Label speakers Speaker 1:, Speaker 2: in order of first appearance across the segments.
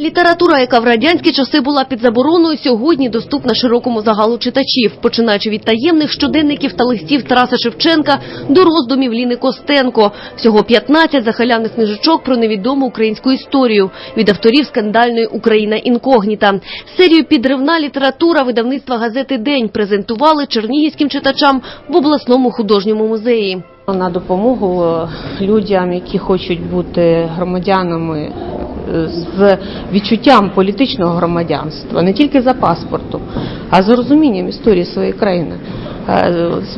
Speaker 1: Література, яка в радянські часи була під забороною, сьогодні доступна широкому загалу читачів, починаючи від таємних щоденників та листів Тараса Шевченка до роздумів Ліни Костенко. Всього 15 захалявних книжечок про невідому українську історію від авторів скандальної Україна інкогніта. Серію підривна література видавництва газети День презентували чернігівським читачам в обласному художньому музеї.
Speaker 2: На допомогу е, людям, які хочуть бути громадянами з відчуттям політичного громадянства, не тільки за паспортом, а з розумінням історії своєї країни,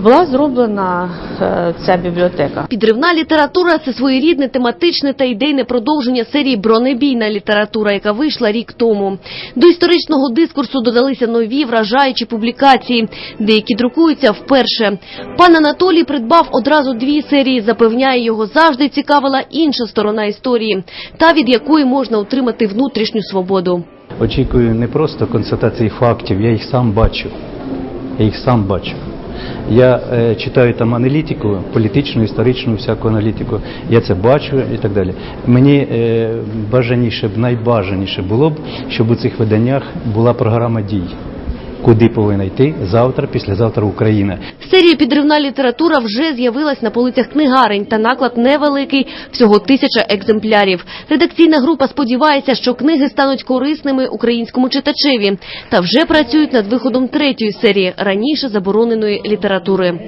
Speaker 2: була зроблена е, ця бібліотека.
Speaker 1: Підривна література це своєрідне тематичне та ідейне продовження серії Бронебійна література, яка вийшла рік тому. До історичного дискурсу додалися нові вражаючі публікації, деякі друкуються вперше. Пан Анатолій придбав одразу дві серії. Запевняє, його завжди цікавила інша сторона історії, та від якої можна отримати внутрішню свободу.
Speaker 3: Очікую не просто констатації фактів, я їх сам бачу. Я їх сам бачу. Я е, читаю там аналітику, політичну, історичну, всяку аналітику. Я це бачу і так далі. Мені е, бажаніше б, найбажаніше було б, щоб у цих виданнях була програма дій. Куди повинна йти завтра, післязавтра Україна.
Speaker 1: Серія підривна література вже з'явилась на полицях книгарень, та наклад невеликий, всього тисяча екземплярів. Редакційна група сподівається, що книги стануть корисними українському читачеві, та вже працюють над виходом третьої серії раніше забороненої літератури.